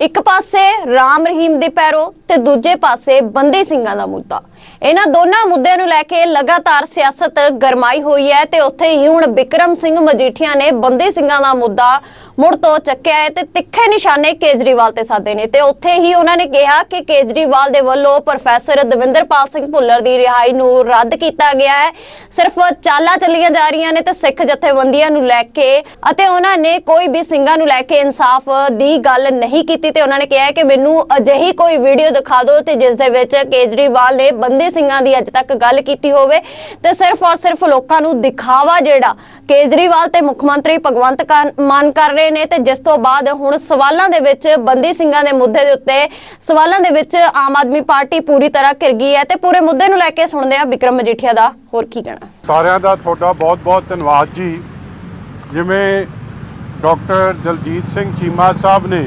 ਇੱਕ ਪਾਸੇ ਰਾਮ ਰਹੀਮ ਦੇ ਪੈਰੋ ਤੇ ਦੂਜੇ ਪਾਸੇ ਬੰਦੀ ਸਿੰਘਾਂ ਦਾ ਮੁੱਦਾ ਇਹਨਾਂ ਦੋਨਾਂ ਮੁੱਦਿਆਂ ਨੂੰ ਲੈ ਕੇ ਲਗਾਤਾਰ ਸਿਆਸਤ ਗਰਮਾਈ ਹੋਈ ਹੈ ਤੇ ਉੱਥੇ ਹੀ ਹੁਣ ਬਿਕਰਮ ਸਿੰਘ ਮਜੀਠੀਆ ਨੇ ਬੰਦੀ ਸਿੰਘਾਂ ਦਾ ਮੁੱਦਾ ਮੁੜ ਤੋਂ ਚੱਕਿਆ ਹੈ ਤੇ ਤਿੱਖੇ ਨਿਸ਼ਾਨੇ ਕੇਜਰੀਵਾਲ ਤੇ ਸਾਧੇ ਨੇ ਤੇ ਉੱਥੇ ਹੀ ਉਹਨਾਂ ਨੇ ਕਿਹਾ ਕਿ ਕੇਜਰੀਵਾਲ ਦੇ ਵੱਲੋਂ ਪ੍ਰੋਫੈਸਰ ਦਵਿੰਦਰਪਾਲ ਸਿੰਘ ਭੁੱਲਰ ਦੀ ਰਿਹਾਈ ਨੂੰ ਰੱਦ ਕੀਤਾ ਗਿਆ ਹੈ। ਸਿਰਫ ਚਾਲਾਂ ਚੱਲੀਆਂ ਜਾ ਰਹੀਆਂ ਨੇ ਤੇ ਸਿੱਖ ਜਥੇਬੰਦੀਆਂ ਨੂੰ ਲੈ ਕੇ ਅਤੇ ਉਹਨਾਂ ਨੇ ਕੋਈ ਵੀ ਸਿੰਘਾਂ ਨੂੰ ਲੈ ਕੇ ਇਨਸਾਫ ਦੀ ਗੱਲ ਨਹੀਂ ਕੀਤੀ ਤੇ ਉਹਨਾਂ ਨੇ ਕਿਹਾ ਕਿ ਮੈਨੂੰ ਅਜਿਹੀ ਕੋਈ ਵੀਡੀਓ ਦਿਖਾ ਦਿਓ ਤੇ ਜਿਸ ਦੇ ਵਿੱਚ ਕੇਜਰੀਵਾਲ ਨੇ ਬੰਦੀ ਸਿੰਘਾਂ ਦੀ ਅੱਜ ਤੱਕ ਗੱਲ ਕੀਤੀ ਹੋਵੇ, ਤੇ ਸਿਰਫ ਔਰ ਸਿਰਫ ਲੋਕਾਂ ਨੂੰ ਦਿਖਾਵਾ ਜਿਹੜਾ ਕੇਜਰੀਵਾਲ ਤੇ ਮੁੱਖ ਮੰਤਰੀ ਭਗਵੰਤ ਮਾਨ ਕਰ ਰਹੇ ਨੇ, ਤੇ ਜਿਸ ਤੋਂ ਬਾਅਦ ਹੁਣ ਸਵਾਲਾਂ ਦੇ ਵਿੱਚ ਬੰਦੀ ਸਿੰਘਾਂ ਦੇ ਮੁੱਦੇ ਦੇ ਉੱਤੇ ਸਵਾਲਾਂ ਦੇ ਵਿੱਚ ਆਮ ਆਦਮੀ ਪਾਰਟੀ ਪੂਰੀ ਤਰ੍ਹਾਂ ਘਿਰ ਗਈ ਹੈ, ਤੇ ਪੂਰੇ ਮੁੱਦੇ ਨੂੰ ਲੈ ਕੇ ਸੁਣਦੇ ਆ ਵਿਕਰਮ ਮਜੀਠੀਆ ਦਾ ਹੋਰ ਕੀ ਕਹਿਣਾ। ਸਾਰਿਆਂ ਦਾ ਤੁਹਾਡਾ ਬਹੁਤ-ਬਹੁਤ ਧੰਨਵਾਦ ਜੀ। ਜਿਵੇਂ ਡਾਕਟਰ ਦਲਜੀਤ ਸਿੰਘ ਚੀਮਾ ਸਾਹਿਬ ਨੇ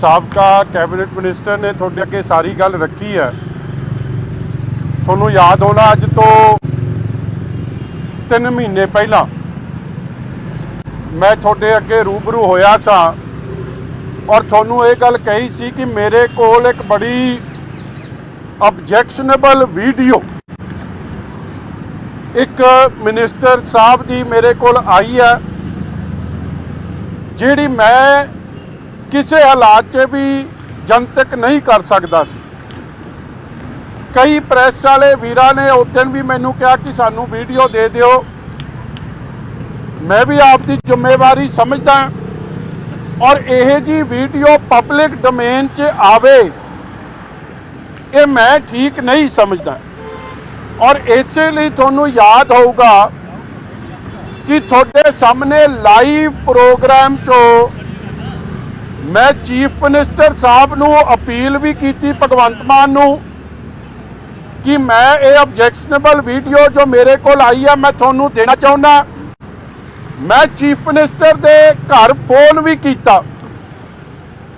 ਸਾਬਕਾ ਕੈਬਨਿਟ ਮਿਨਿਸਟਰ ਨੇ ਤੁਹਾਡੇ ਅੱਗੇ ਸਾਰੀ ਗੱਲ ਰੱਖੀ ਹੈ। ਤੁਹਾਨੂੰ ਯਾਦ ਹੋਣਾ ਅੱਜ ਤੋਂ 3 ਮਹੀਨੇ ਪਹਿਲਾਂ ਮੈਂ ਤੁਹਾਡੇ ਅੱਗੇ ਰੂਬਰੂ ਹੋਇਆ ਸਾਂ ਔਰ ਤੁਹਾਨੂੰ ਇਹ ਗੱਲ ਕਹੀ ਸੀ ਕਿ ਮੇਰੇ ਕੋਲ ਇੱਕ ਬੜੀ ਆਬਜੈਕਸ਼ਨੇਬਲ ਵੀਡੀਓ ਇੱਕ ਮਿਨਿਸਟਰ ਸਾਹਿਬ ਦੀ ਮੇਰੇ ਕੋਲ ਆਈ ਹੈ, ਜਿਹੜੀ ਮੈਂ ਕਿਸੇ ਹਾਲਾਤ 'ਚ ਵੀ ਜਨਤਕ ਨਹੀਂ ਕਰ ਸਕਦਾ ਸੀ। ਕਈ ਪ੍ਰੈਸ ਵਾਲੇ ਵੀਰਾਂ ਨੇ ਉਸ ਵੀ ਮੈਨੂੰ ਕਿਹਾ ਕਿ ਸਾਨੂੰ ਵੀਡੀਓ ਦੇ ਦਿਓ। ਮੈਂ ਵੀ ਆਪ ਦੀ ਜ਼ਿੰਮੇਵਾਰੀ ਸਮਝਦਾ ਔਰ ਇਹ ਜੀ ਵੀਡੀਓ ਪਬਲਿਕ ਡੋਮੇਨ 'ਚ ਆਵੇ, ਇਹ ਮੈਂ ਠੀਕ ਨਹੀਂ ਸਮਝਦਾ। ਔਰ ਇਸੇ ਲਈ ਤੁਹਾਨੂੰ ਯਾਦ ਹੋਊਗਾ ਕਿ ਤੁਹਾਡੇ ਸਾਹਮਣੇ ਲਾਈਵ ਪ੍ਰੋਗਰਾਮ 'ਚੋਂ ਮੈਂ ਚੀਫ ਮਿਨਿਸਟਰ ਸਾਹਿਬ ਨੂੰ ਅਪੀਲ ਵੀ ਕੀਤੀ ਭਗਵੰਤ ਮਾਨ ਨੂੰ ਕਿ ਮੈਂ ਇਹ ਆਬਜੈਕਸ਼ਨੇਬਲ ਵੀਡੀਓ ਜੋ ਮੇਰੇ ਕੋਲ ਆਈ ਹੈ ਮੈਂ ਤੁਹਾਨੂੰ ਦੇਣਾ ਚਾਹੁੰਦਾ। ਮੈਂ ਚੀਫ ਮਿਨਿਸਟਰ ਦੇ ਘਰ ਫੋਨ ਵੀ ਕੀਤਾ।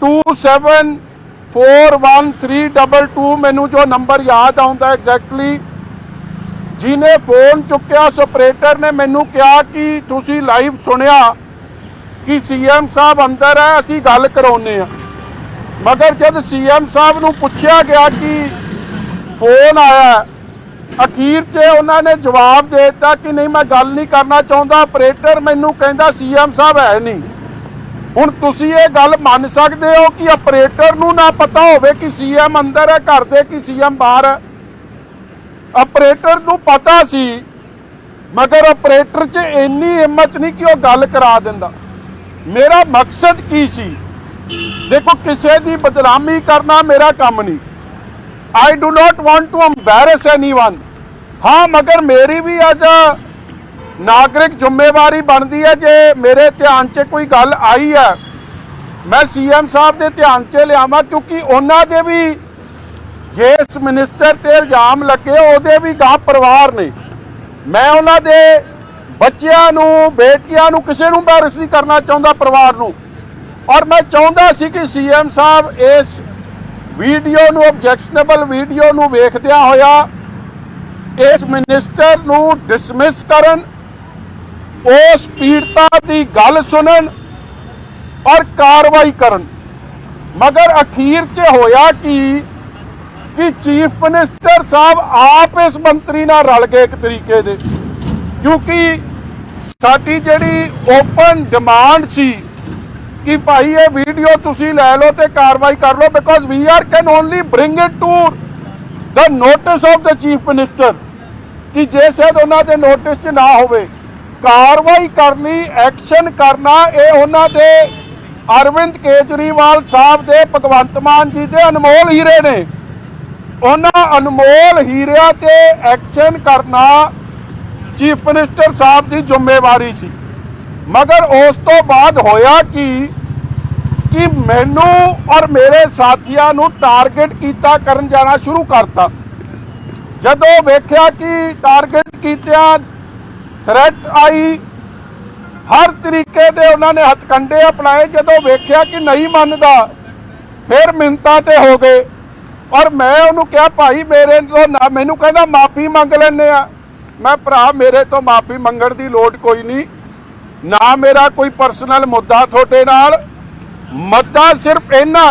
274132 ਮੈਨੂੰ ਜੋ ਨੰਬਰ ਯਾਦ ਆਉਂਦਾ ਐਗਜ਼ੈਕਟਲੀ ਜਿਹਨੇ ਫੋਨ ਚੁੱਕਿਆ ਉਸ ਆਪਰੇਟਰ ਨੇ ਮੈਨੂੰ ਕਿਹਾ ਕਿ ਤੁਸੀਂ ਲਾਈਵ ਸੁਣਿਆ ਕਿ ਸੀਐਮ ਸਾਹਿਬ ਅੰਦਰ ਹੈ, ਅਸੀਂ ਗੱਲ ਕਰਾਉਨੇ ਆ ਮਗਰ ਜਦ ਸੀਐਮ ਸਾਹਿਬ ਨੂੰ ਪੁੱਛਿਆ ਗਿਆ ਕਿ ਫੋਨ ਆਇਆ। ਅਖੀਰ 'ਚ ਉਹਨਾਂ ਨੇ ਜਵਾਬ ਦੇ ਦਿੱਤਾ ਕਿ ਨਹੀਂ, ਮੈਂ ਗੱਲ ਨਹੀਂ ਕਰਨਾ ਚਾਹੁੰਦਾ। ਆਪਰੇਟਰ ਮੈਨੂੰ ਕਹਿੰਦਾ ਸੀਐਮ ਸਾਹਿਬ ਹੈ ਨਹੀਂ। ਹੁਣ ਤੁਸੀਂ ਇਹ ਗੱਲ ਮੰਨ ਸਕਦੇ ਹੋ ਕਿ ਆਪਰੇਟਰ ਨੂੰ ਨਾ ਪਤਾ ਹੋਵੇ ਕਿ ਸੀਐਮ ਅੰਦਰ ਹੈ, ਘਰ ਦੇ ਕਿ ਸੀਐਮ ਬਾਹਰ ਹੈ। ਆਪਰੇਟਰ ਨੂੰ ਪਤਾ ਸੀ, ਮਗਰ ਆਪਰੇਟਰ 'ਚ ਇੰਨੀ ਹਿੰਮਤ ਨਹੀਂ ਕਿ ਉਹ ਗੱਲ ਕਰਾ ਦਿੰਦਾ। ਮੇਰਾ ਮਕਸਦ ਕੀ ਸੀ? ਦੇਖੋ, ਕਿਸੇ ਦੀ ਬਦਨਾਮੀ ਕਰਨਾ ਮੇਰਾ ਕੰਮ ਨਹੀਂ। I do not want to embarrass anyone ਹਾਂ ਮਗਰ ਮੇਰੀ ਵੀ ਅੱਜ ਨਾਗਰਿਕ ਜ਼ਿੰਮੇਵਾਰੀ ਬਣਦੀ ਹੈ ਜੇ ਮੇਰੇ ਧਿਆਨ 'ਚ ਕੋਈ ਗੱਲ ਆਈ ਹੈ ਮੈਂ ਸੀਐਮ ਸਾਹਿਬ ਦੇ ਧਿਆਨ 'ਚ ਲਿਆਵਾਂ ਕਿਉਂਕਿ ਉਹਨਾਂ ਦੇ ਵੀ ਜਿਸ ਮਿਨਿਸਟਰ ਤੇ ਇਲਜ਼ਾਮ ਲੱਗੇ ਉਹਦੇ ਵੀ ਗਾਂ ਪਰਿਵਾਰ ਨੇ ਮੈਂ ਉਹਨਾਂ ਦੇ ਬੱਚਿਆਂ ਨੂੰ ਬੇਟੀਆਂ ਨੂੰ ਕਿਸੇ ਨੂੰ ਬੈਰਸ ਨਹੀਂ ਕਰਨਾ ਚਾਹੁੰਦਾ ਪਰਿਵਾਰ ਨੂੰ ਔਰ ਮੈਂ ਚਾਹੁੰਦਾ ਸੀ ਕਿ ਸੀਐਮ ਸਾਹਿਬ ਇਸ ਵੀਡੀਓ ਨੂੰ ਆਬਜੈਕਸ਼ਨੇਬਲ ਵੀਡੀਓ ਨੂੰ ਵੇਖਦਿਆਂ ਹੋਇਆ ਇਸ ਮਿਨਿਸਟਰ ਨੂੰ ਡਿਸਮਿਸ ਕਰਨ, ਉਸ ਪੀੜਤਾ ਦੀ ਗੱਲ ਸੁਣਨ ਔਰ ਕਾਰਵਾਈ ਕਰਨ। ਮਗਰ ਅਖੀਰ 'ਚ ਹੋਇਆ ਕਿ? ਕਿ ਚੀਫ ਮਿਨਿਸਟਰ ਸਾਹਿਬ ਆਪ ਇਸ ਮੰਤਰੀ ਨਾਲ ਰਲ ਗਏ ਇੱਕ ਤਰੀਕੇ ਦੇ। ਕਿਉਂਕਿ ਸਾਡੀ ਜਿਹੜੀ ਓਪਨ ਡਿਮਾਂਡ ਸੀ ਕਿ ਭਾਈ ਇਹ ਵੀਡੀਓ ਤੁਸੀਂ ਲੈ ਲਓ ਤੇ ਕਾਰਵਾਈ ਕਰ ਲਓ because we are can only bring it to the notice of the chief minister ਕਿ ਜੇ ਸ਼ਾਇਦ ਉਹਨਾਂ ਦੇ ਨੋਟਿਸ 'ਚ ਨਾ ਹੋਵੇ। ਕਾਰਵਾਈ ਕਰਨੀ ਐਕਸ਼ਨ ਕਰਨਾ, ਇਹ ਉਹਨਾਂ ਦੇ ਅਰਵਿੰਦ ਕੇਜਰੀਵਾਲ ਸਾਹਿਬ ਦੇ, ਭਗਵੰਤ ਮਾਨ ਜੀ ਦੇ ਅਨਮੋਲ ਹੀਰੇ ਨੇ। ਉਹਨਾਂ ਅਨਮੋਲ ਹੀਰਿਆਂ ਤੇ ਐਕਸ਼ਨ ਕਰਨਾ ਚੀਫ ਮਿਨਿਸਟਰ ਸਾਹਿਬ ਦੀ ਜ਼ਿੰਮੇਵਾਰੀ ਸੀ। ਮਗਰ ਉਸ ਤੋਂ ਬਾਅਦ ਹੋਇਆ ਕਿ? ਕਿ ਮੈਨੂੰ ਔਰ ਮੇਰੇ ਸਾਥੀਆਂ ਨੂੰ ਟਾਰਗੇਟ ਕੀਤਾ, ਕਰਨ ਜਾਣਾ ਸ਼ੁਰੂ ਕਰਤਾ। ਜਦੋਂ ਵੇਖਿਆ ਕਿ ਟਾਰਗੇਟ ਕੀਤਿਆਂ ਥ੍ਰੈਟ ਆਈ। ਹਰ ਤਰੀਕੇ ਦੇ ਉਹਨਾਂ ਨੇ ਹਥਕੰਡੇ ਅਪਣਾਏ। ਜਦੋਂ ਵੇਖਿਆ ਕਿ ਨਹੀਂ ਮੰਨਦਾ, ਫਿਰ ਮਿੰਤਾ ਤੇ ਹੋ ਗਏ। ਔਰ ਮੈਂ ਉਹਨੂੰ ਕਿਹਾ, ਭਾਈ, ਮੇਰੇ ਤੋਂ ਨਾ, ਮੈਨੂੰ ਕਹਿੰਦਾ, ਮਾਫੀ ਮੰਗ ਲੈਣੇ ਆ। ਮੈਂ, ਭਰਾ, ਮੇਰੇ ਤੋਂ ਮਾਫੀ ਮੰਗਣ ਦੀ ਲੋੜ ਕੋਈ ਨਹੀਂ। ਨਾ ਮੇਰਾ ਕੋਈ ਪਰਸਨਲ ਮੁੱਦਾ ਤੁਹਾਡੇ ਨਾਲ। ਮੱਦਾ ਸਿਰਫ ਇੰਨਾ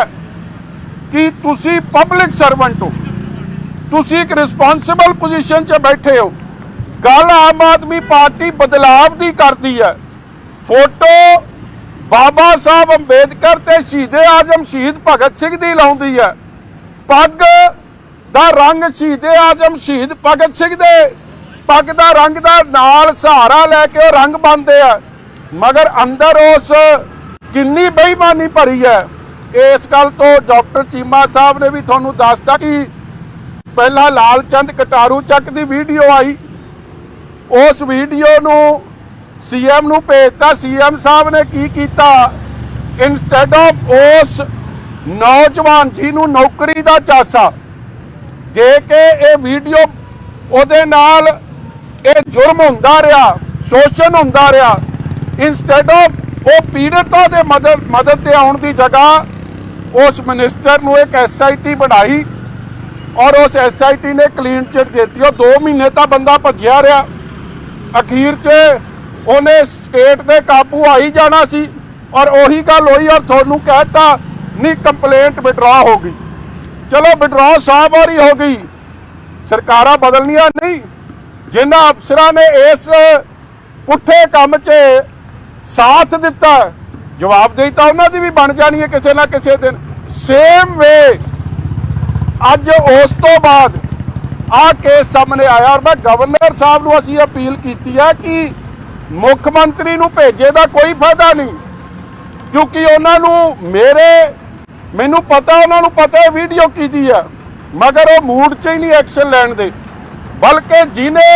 ਕਿ ਤੁਸੀਂ ਪਬਲਿਕ ਸਰਵੈਂਟ ਹੋ। ਤੁਸੀਂ ਇੱਕ ਰਿਸਪੌਂਸਿਬਲ ਪੋਜੀਸ਼ਨ 'ਚ ਬੈਠੇ ਹੋ। ਗੱਲ ਆਮ ਆਦਮੀ ਪਾਰਟੀ ਬਦਲਾਵ ਦੀ ਕਰਦੀ ਹੈ। ਫੋਟੋ ਬਾਬਾ ਸਾਹਿਬ ਅੰਬੇਦਕਰ ਤੇ ਸ਼ਹੀਦੇ ਆਜ਼ਮ ਸ਼ਹੀਦ ਭਗਤ ਸਿੰਘ ਦੀ ਲਾਉਂਦੀ ਹੈ। ਪੱਗ ਦਾ ਰੰਗ ਸ਼ਹੀਦੇ ਆਜ਼ਮ ਸ਼ਹੀਦ ਭਗਤ ਸਿੰਘ ਦੇ। ਪੱਗ ਦਾ ਰੰਗ ਦਾ ਨਾਲ ਸਹਾਰਾ ਲੈ ਕੇ ਉਹ ਰੰਗ ਬੰਨਦੇ ਆ। ਮਗਰ ਅੰਦਰ ਉਸ ਕਿੰਨੀ ਬੇਈਮਾਨੀ ਭਰੀ ਹੈ। ਇਸ ਗੱਲ ਤੋਂ ਡਾਕਟਰ ਚੀਮਾ ਸਾਹਿਬ ਨੇ ਵੀ ਤੁਹਾਨੂੰ ਦੱਸਤਾ ਕਿ ਪਹਿਲਾਂ ਲਾਲ ਚੰਦ ਕਟਾਰੂ ਚੱਕ ਦੀ ਵੀਡੀਓ ਆਈ। ਉਸ ਵੀਡੀਓ ਨੂੰ ਸੀਐਮ ਨੂੰ ਭੇਜਤਾ। ਸੀਐਮ ਸਾਹਿਬ ਨੇ ਕੀ ਕੀਤਾ? ਇਨਸਟੈਡ ਆਫ ਉਸ ਨੌਜਵਾਨ ਜੀ ਨੂੰ ਨੌਕਰੀ ਦਾ ਚਾਸਾ, ਦੇ ਕੇ ਇਹ ਵੀਡੀਓ ਉਹਦੇ ਨਾਲ ਇਹ ਜੁਰਮ ਹੁੰਦਾ ਰਿਹਾ, ਸ਼ੋਸ਼ਣ ਹੁੰਦਾ ਰਿਹਾ। ਇਨਸਟੈਡ ਆਫ ਉਹ ਪੀੜਤਾਂ ਦੇ ਮਦਦ ਮਦਦ ਤੇ ਆਉਣ ਦੀ ਜਗ੍ਹਾ, ਉਸ ਮਿਨਿਸਟਰ ਨੂੰ ਇੱਕ ਐਸਆਈਟੀ ਬਣਾਈ ਔਰ ਉਸ ਐਸਆਈਟੀ ਨੇ ਕਲੀਨ ਚਿਟ ਦਿੱਤੀ। ਉਹ 2 ਮਹੀਨੇ ਤਾਂ ਬੰਦਾ ਭੱਜਿਆ ਰਿਹਾ। ਅਖੀਰ 'ਚ ਉਹਨੇ ਸਟੇਟ ਤੇ ਕਾਬੂ ਆ ਹੀ ਜਾਣਾ ਸੀ ਔਰ ਉਹੀ ਗੱਲ ਹੋਈ ਔਰ ਤੁਹਾਨੂੰ ਕਹਿਤਾ ਨਹੀਂ ਕੰਪਲੇਂਟ ਵਿਡਰਾ ਹੋ ਗਈ। ਚਲੋ ਵਿਡਰਾ 100 ਵਾਰੀ ਹੋ ਗਈ। ਸਰਕਾਰਾਂ ਬਦਲਣੀਆਂ ਨਹੀਂ। ਜਿਨ੍ਹਾਂ ਅਫਸਰਾਂ ਨੇ ਇਸ ਪੁੱਠੇ ਕੰਮ 'ਚ ਸਾਥ ਦਿੱਤਾ ਜਵਾਬਦੇਹੀ ਤਾਂ ਉਹਨਾਂ ਦੀ ਵੀ ਬਣ ਜਾਣੀ ਹੈ ਕਿਸੇ ਨਾ ਕਿਸੇ ਦਿਨ। ਸੇਮ ਵੇ ਅੱਜ ਉਸ ਤੋਂ ਬਾਅਦ ਆ ਕੇਸ ਸਾਹਮਣੇ ਆਇਆ ਔਰ ਮੈਂ ਗਵਰਨਰ ਸਾਹਿਬ ਨੂੰ ਅਸੀਂ ਅਪੀਲ ਕੀਤੀ ਹੈ ਕਿ ਮੁੱਖ ਮੰਤਰੀ ਨੂੰ ਭੇਜੇ ਦਾ ਕੋਈ ਫਾਇਦਾ ਨਹੀਂ। ਕਿਉਂਕਿ ਉਹਨਾਂ ਨੂੰ ਮੇਰੇ, ਮੈਨੂੰ ਪਤਾ, ਉਹਨਾਂ ਨੂੰ ਪਤਾ ਹੈ ਵੀਡੀਓ ਕੀਤੀ ਹੈ ਮਗਰ ਉਹ ਮੂਡ 'ਚ ਹੀ ਨਹੀਂ ਐਕਸ਼ਨ ਲੈਣ ਦੇ। ਬਲਕਿ ਜਿਨੇ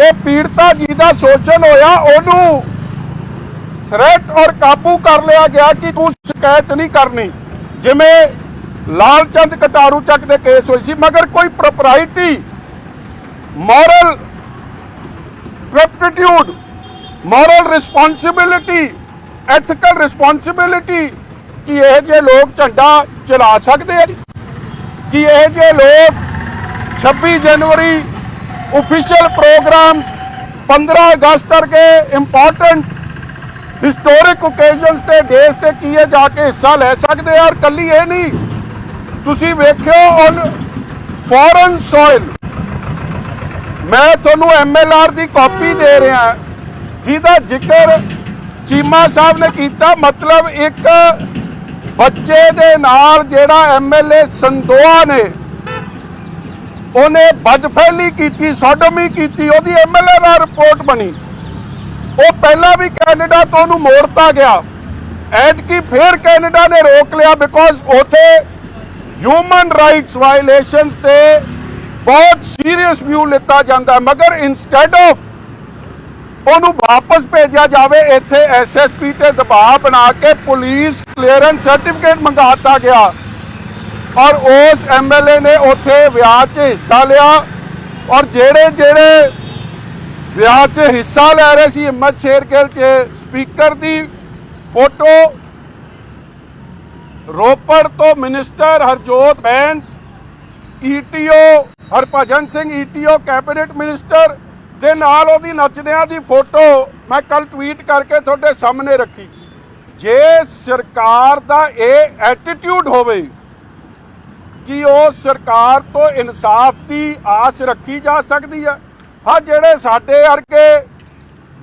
ਇਹ ਪੀੜਤਾ ਜੀ ਦਾ ਸ਼ੋਸ਼ਣ ਹੋਇਆ, ਉਹਨੂੰ ਥ੍ਰੈਟ ਔਰ ਕਾਬੂ ਕਰ ਲਿਆ ਗਿਆ ਕਿ ਤੂੰ ਸ਼ਿਕਾਇਤ ਨਹੀਂ ਕਰਨੀ। ਜਿਵੇਂ ਲਾਲ ਚੰਦ ਕਟਾਰੂ ਚੱਕ ਦੇ ਕੇਸ ਹੋਈ ਸੀ, ਮਗਰ ਕੋਈ propriety moral turpitude moral responsibility ethical responsibility ਕਿ ਇਹ ਜੇ ਲੋਕ ਝੰਡਾ ਚਲਾ ਸਕਦੇ ਆ ਕਿ ਇਹ ਜੇ ਲੋਕ 26 ਜਨਵਰੀ ਅਫੀਸ਼ੀਅਲ ਪ੍ਰੋਗਰਾਮ 15 ਅਗਸਤ ਕਰਕੇ ਇੰਪੋਰਟੈਂਟ ਹਿਸਟੋਰਿਕ ਓਕੇਜ਼ਨਸ ਤੇ ਡੇਸ ਤੇ ਕੀ ਇਹ ਜਾ ਕੇ ਹਿੱਸਾ ਲੈ ਸਕਦੇ ਆ ਔਰ ਕੱਲੀ ਇਹ ਨਹੀਂ। ਤੁਸੀਂ ਵੇਖਿਓ ਔਨ ਫੋਰਨ ਸੋਇਲ ਮੈਂ ਤੁਹਾਨੂੰ ਐਮਐਲਆਰ ਦੀ ਕਾਪੀ ਦੇ ਰਿਹਾ। ਜਿਹਦਾ ਜ਼ਿਕਰ ਚੀਮਾ ਸਾਹਿਬ ਨੇ ਕੀਤਾ। ਮਤਲਬ ਇੱਕ ਬੱਚੇ ਦੇ ਨਾਲ ਜਿਹੜਾ ਐਮਐਲਏ ਸੰਦੋਆ ਨੇ, ਉਹਨੇ ਬਦਫੈਲੀ ਕੀਤੀ, ਸੋਡੋਮੀ ਕੀਤੀ, ਉਹਦੀ ਐਮਐਲਏ ਨਾਲ ਰਿਪੋਰਟ ਬਣੀ। ਉਹ ਪਹਿਲਾਂ ਵੀ ਕੈਨੇਡਾ ਤੋਂ ਉਹਨੂੰ ਮੋੜਤਾ ਗਿਆ। ਐਤਕੀ ਫੇਰ ਕੈਨੇਡਾ ਨੇ ਰੋਕ ਲਿਆ ਬਿਕੋਜ਼ ਉਥੇ ਹਿਊਮਨ ਰਾਈਟਸ ਵਾਇਲੇਸ਼ਨਸ ਤੇ ਬਹੁਤ ਸੀਰੀਅਸ ਵਿਊ ਲਿੱਤਾ ਜਾਂਦਾ। ਮਗਰ ਇਨਸਟੈਡ ਆਫ ਉਹਨੂੰ ਵਾਪਸ ਭੇਜਿਆ ਜਾਵੇ, ਇੱਥੇ ਐਸਐਸਪੀ ਤੇ ਦਬਾਅ ਬਣਾ ਕੇ ਪੁਲਿਸ ਕਲੀਅਰੈਂਸ ਸਰਟੀਫਿਕੇਟ ਮੰਗਾਤਾ ਗਿਆ। ਔਰ ਉਸ ਐਮਐਲਏ ਨੇ ਉੱਥੇ ਵਿਆਹ 'ਚ ਹਿੱਸਾ ਲਿਆ। ਔਰ ਜਿਹੜੇ ਜਿਹੜੇ ਵਿਆਹ 'ਚ ਹਿੱਸਾ ਲੈ ਰਹੇ ਸੀ ਹਿੰਮਤ ਸ਼ੇਰਗਿੱਲ 'ਚ ਸਪੀਕਰ ਦੀ ਫੋਟੋ। ਰੋਪੜ ਤੋਂ minister Harjot Bains ETO Harbhajan Singh ETO cabinet minister ਦੇ ਨਾਲ ਉਹਦੀ ਨੱਚਦਿਆਂ ਦੀ ਫੋਟੋ ਮੈਂ ਕੱਲ ਟਵੀਟ ਕਰਕੇ ਤੁਹਾਡੇ ਸਾਹਮਣੇ ਰੱਖੀ। ਜੇ ਸਰਕਾਰ ਦਾ ਇਹ ਐਟੀਟਿਊਡ ਹੋਵੇ ਕਿ ਉਹ ਸਰਕਾਰ ਤੋਂ ਇਨਸਾਫ ਦੀ ਆਸ ਰੱਖੀ ਜਾ ਸਕਦੀ ਹੈ ਹਾਂ, ਜਿਹੜੇ ਸਾਡੇ ਵਰਗੇ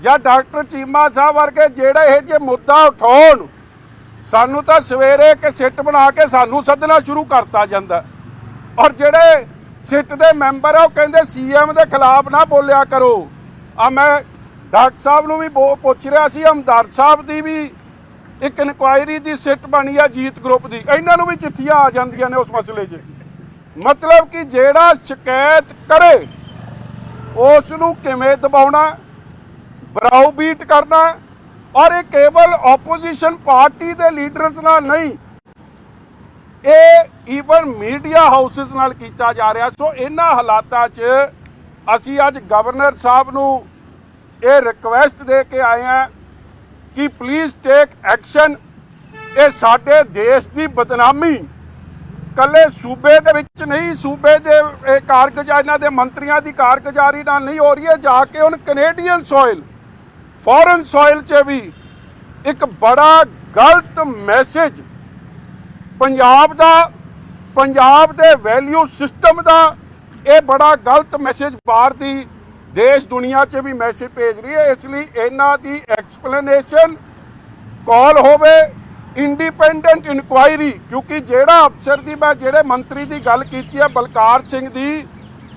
ਜਾਂ ਡਾਕਟਰ ਚੀਮਾ ਸਾਹਿਬ ਵਰਗੇ ਜਿਹੜੇ ਇਹ ਜੇ ਮੁੱਦਾ ਉਠਾਉਣ, ਸਾਨੂੰ ਤਾਂ ਸਵੇਰੇ ਇੱਕ ਸਿੱਟ ਬਣਾ ਕੇ ਸਾਨੂੰ ਸੱਦਣਾ ਸ਼ੁਰੂ ਕਰਤਾ ਜਾਂਦਾ। ਔਰ ਜਿਹੜੇ ਸਿੱਟ ਦੇ ਮੈਂਬਰ ਆ, ਉਹ ਕਹਿੰਦੇ ਸੀਐਮ ਦੇ ਖਿਲਾਫ ਨਾ ਬੋਲਿਆ ਕਰੋ। ਆ ਮੈਂ ਡਾਕਟਰ ਸਾਹਿਬ ਨੂੰ ਵੀ ਬੋ- ਪੁੱਛ ਰਿਹਾ ਸੀ, ਹਮਦਰਦ ਸਾਹਿਬ ਦੀ ਵੀ ਇੱਕ ਇਨਕੁਆਇਰੀ ਦੀ ਸਿੱਟ ਬਣੀ ਆ ਜੀਤ ਗਰੁੱਪ ਦੀ। ਇਹਨਾਂ ਨੂੰ ਵੀ ਚਿੱਠੀਆਂ ਆ ਜਾਂਦੀਆਂ ਨੇ ਉਸ ਮਸਲੇ 'ਚ। ਮਤਲਬ ਕਿ ਜਿਹੜਾ ਸ਼ਿਕਾਇਤ ਕਰੇ ਉਸ ਨੂੰ ਕਿਵੇਂ ਦਬਾਉਣਾ ਬਰਾਉ ਬੀਟ ਕਰਨਾ ਔਰ ਇਹ ਕੇਵਲ ਆਪੋਜੀਸ਼ਨ ਪਾਰਟੀ ਦੇ ਲੀਡਰਸ ਨਾਲ ਨਹੀਂ, ਇਹ ਈਵਨ ਮੀਡੀਆ ਹਾਊਸਸ ਨਾਲ ਕੀਤਾ ਜਾ ਰਿਹਾ ਸੋ ਇਹਨਾਂ ਹਾਲਾਤਾਂ 'ਚ ਅਸੀਂ ਅੱਜ ਗਵਰਨਰ ਸਾਹਿਬ ਨੂੰ ਇਹ ਰਿਕਵੈਸਟ ਦੇ ਕੇ ਆਏ ਹਾਂ ਕਿ ਪਲੀਜ਼ ਟੇਕ ਐਕਸ਼ਨ ਇਹ ਸਾਡੇ ਦੇਸ਼ ਦੀ ਬਦਨਾਮੀ ਕੱਲੇ ਸੂਬੇ ਦੇ ਵਿੱਚ ਨਹੀਂ, ਸੂਬੇ ਦੇ, ਇਹ ਕਾਰਗੁਜ਼ਾਰੀ, ਇਹਨਾਂ ਦੇ ਮੰਤਰੀਆਂ ਦੀ ਕਾਰਗੁਜ਼ਾਰੀ ਨਾਲ ਨਹੀਂ ਹੋ ਰਹੀ ਹੈ, ਜਾ ਕੇ ਹੁਣ ਕੈਨੇਡੀਅਨ ਸੋਇਲ ਫੋਰਨ ਸੋਇਲ 'ਚ ਵੀ ਇੱਕ ਬੜਾ ਗਲਤ ਮੈਸੇਜ ਪੰਜਾਬ ਦਾ, ਪੰਜਾਬ ਦੇ ਵੈਲਿਊ ਸਿਸਟਮ ਦਾ, ਇਹ ਬੜਾ ਗਲਤ ਮੈਸੇਜ ਬਾਹਰ ਦੀ ਦੇਸ਼ ਦੁਨੀਆ 'ਚ ਵੀ ਮੈਸੇਜ ਭੇਜ ਰਹੀ ਹੈ, ਇਸ ਲਈ ਇਹਨਾਂ ਦੀ ਐਕਸਪਲੇਨੇਸ਼ਨ ਕਾਲ ਹੋਵੇ ਇੰਡੀਪੈਂਡੈਂਟ ਇਨਕੁਆਇਰੀ ਕਿਉਂਕਿ ਜਿਹੜਾ ਅਫਸਰ ਦੀ ਮੈਂ, ਜਿਹੜੇ ਮੰਤਰੀ ਦੀ ਗੱਲ ਕੀਤੀ ਹੈ, ਬਲਕਾਰ ਸਿੰਘ ਦੀ,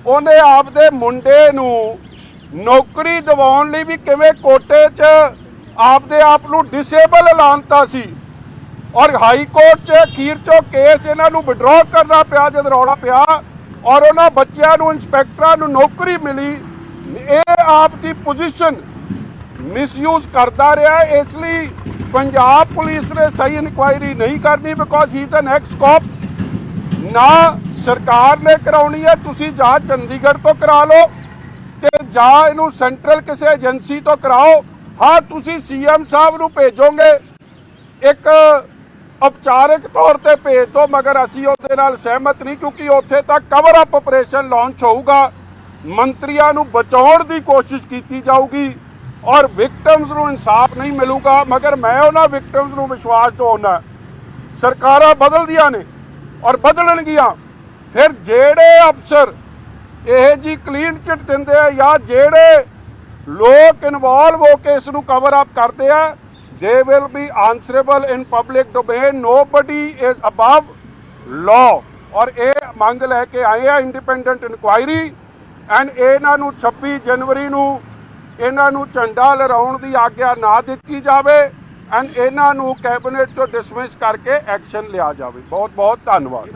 ਉਹਨੇ ਆਪਦੇ ਮੁੰਡੇ ਨੂੰ ਨੌਕਰੀ ਦਿਵਾਉਣ ਲਈ ਵੀ ਕਿਵੇਂ ਕੋਟੇ 'ਚ ਆਪਦੇ ਆਪ ਨੂੰ ਡਿਸੇਬਲ ਐਲਾਨਤਾ ਸੀ। ਔਰ ਹਾਈ ਕੋਰਟ 'ਚ ਅਖੀਰ 'ਚੋਂ ਕੇਸ ਇਹਨਾਂ ਨੂੰ ਵਿਡਰਾਅ ਕਰਨਾ ਪਿਆ, ਜਦ ਰੌਲਾ ਪਿਆ, ਔਰ ਉਹਨਾਂ ਬੱਚਿਆਂ ਨੂੰ ਇੰਸਪੈਕਟਰਾਂ ਨੂੰ ਨੌਕਰੀ ਮਿਲੀ। ਇਹ ਆਪ ਦੀ ਪੋਜੀਸ਼ਨ ਮਿਸਯੂਜ਼ ਕਰਦਾ ਰਿਹਾ, ਇਸ ਲਈ ਪੰਜਾਬ ਪੁਲਿਸ ਨੇ ਸਹੀ ਇਨਕੁਆਇਰੀ ਨਹੀਂ ਕਰਨੀ because he is an ex cop ਨਾ ਸਰਕਾਰ ਨੇ ਕਰਾਉਣੀ ਹੈ, ਤੁਸੀਂ ਜਾਂ ਚੰਡੀਗੜ੍ਹ ਤੋਂ ਕਰਾ ਲਓ ਤੇ ਜਾਂ ਇਹਨੂੰ ਸੈਂਟਰਲ ਕਿਸੇ ਏਜੰਸੀ ਤੋਂ ਕਰਾਓ। ਹਾਂ, ਤੁਸੀਂ ਸੀਐਮ ਸਾਹਿਬ ਨੂੰ ਭੇਜੋਗੇ। ਇੱਕ ਉਪਚਾਰਕ ਤੌਰ ਤੇ ਭੇਜ ਦਿਓ, ਮਗਰ ਅਸੀਂ ਉਹਦੇ ਨਾਲ ਸਹਿਮਤ ਨਹੀਂ, ਕਿਉਂਕਿ ਉੱਥੇ ਤਾਂ ਕਵਰ ਅਪ ਆਪਰੇਸ਼ਨ ਲਾਂਚ ਹੋਊਗਾ। ਮੰਤਰੀਆਂ ਨੂੰ ਬਚਾਉਣ ਦੀ ਕੋਸ਼ਿਸ਼ ਕੀਤੀ ਜਾਊਗੀ। ਔਰ ਵਿਕਟਮਸ ਨੂੰ ਇਨਸਾਫ ਨਹੀਂ ਮਿਲੂਗਾ, ਮਗਰ ਮੈਂ ਉਹਨਾਂ ਵਿਕਟਮਸ ਨੂੰ ਵਿਸ਼ਵਾਸ ਦਿਵਾਉਣਾ ਸਰਕਾਰਾਂ ਬਦਲਦੀਆਂ ਨੇ ਔਰ ਬਦਲਣਗੀਆਂ। ਫਿਰ ਜਿਹੜੇ ਅਫਸਰ ਇਹ ਜੀ ਕਲੀਨ ਚਿਟ ਦਿੰਦੇ ਆ ਜਾਂ ਜਿਹੜੇ ਲੋਕ ਇਨਵੋਲਵ ਹੋ ਕੇ ਇਸ ਨੂੰ ਕਵਰ ਅਪ ਕਰਦੇ ਆ they will be answerable in public domain nobody is above law ਔਰ ਇਹ ਮੰਗ ਲੈ ਕੇ ਆਏ ਆ ਇੰਡੀਪੈਂਡੈਂਟ ਇਨਕੁਆਇਰੀ ਐਂਡ ਇਹਨਾਂ ਨੂੰ 26 ਜਨਵਰੀ ਨੂੰ ਇਹਨਾਂ ਨੂੰ ਝੰਡਾ ਲਹਿਰਾਉਣ ਦੀ ਆਗਿਆ ਨਾ ਦਿੱਤੀ ਜਾਵੇ ਐਂਡ ਇਹਨਾਂ ਨੂੰ ਕੈਬਨਿਟ ਚੋਂ ਡਿਸਮਿਸ ਕਰਕੇ ਐਕਸ਼ਨ ਲਿਆ ਜਾਵੇ। ਬਹੁਤ ਬਹੁਤ ਧੰਨਵਾਦ।